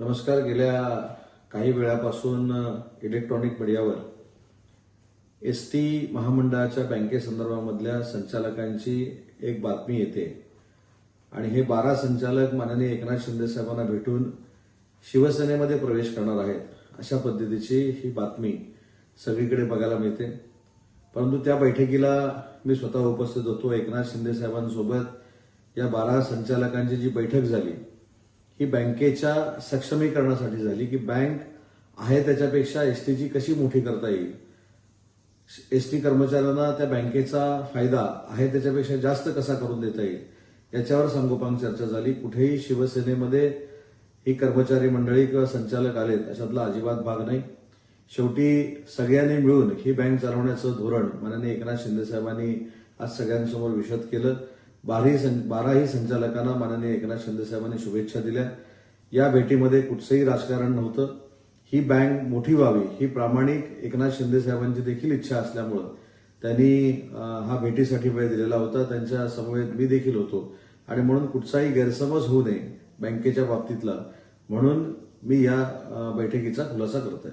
नमस्कार. गेल्या काही वेळापासून इलेक्ट्रॉनिक मीडियावर एस टी महामंडळाच्या बँकेसंदर्भामधल्या संचालकांची एक बातमी येते. आणि हे बारा संचालक माननीय एकनाथ शिंदे साहेबांना भेटून शिवसेनेमध्ये प्रवेश करणार आहेत अशा पद्धतीची ही बातमी सगळीकडे बघायला मिळते. परंतु त्या बैठकीला मी स्वतः उपस्थित होतो. एकनाथ शिंदे साहेबांसोबत या बारा संचालकांची जी बैठक झाली ही बँकेच्या सक्षमीकरणासाठी झाली की बँक आहे त्याच्यापेक्षा एसटीची कशी मोठी करता येईल? एसटी कर्मचाऱ्यांना त्या बँकेचा फायदा आहे त्याच्यापेक्षा जास्त कसा करून देता येईल? याच्यावर संगोपांग चर्चा झाली. कुठेही शिवसेनेमध्ये ही कर्मचारी मंडळी किंवा संचालक आलेत अशातला अजिबात भाग नाही. शेवटी सगळ्यांनी मिळून ही बँक चालवण्याचं धोरण माननीय एकनाथ शिंदे साहेबांनी आज सगळ्यांसमोर विशद केलं. बाराही सं- बाराही संचालकांना माननीय एकनाथ शिंदे साहेबांनी शुभेच्छा दिल्या. या भेटीमध्ये कुठचंही राजकारण नव्हतं. ही बँक मोठी व्हावी ही प्रामाणिक एकनाथ शिंदे साहेबांची देखील इच्छा असल्यामुळं त्यांनी हा भेटीसाठी वेळ दिलेला होता. त्यांच्या समवेत मी देखील होतो. आणि म्हणून कुठचाही गैरसमज होऊ नये बँकेच्या बाबतीतला. म्हणून मी या बैठकीचा खुलासा करतोय.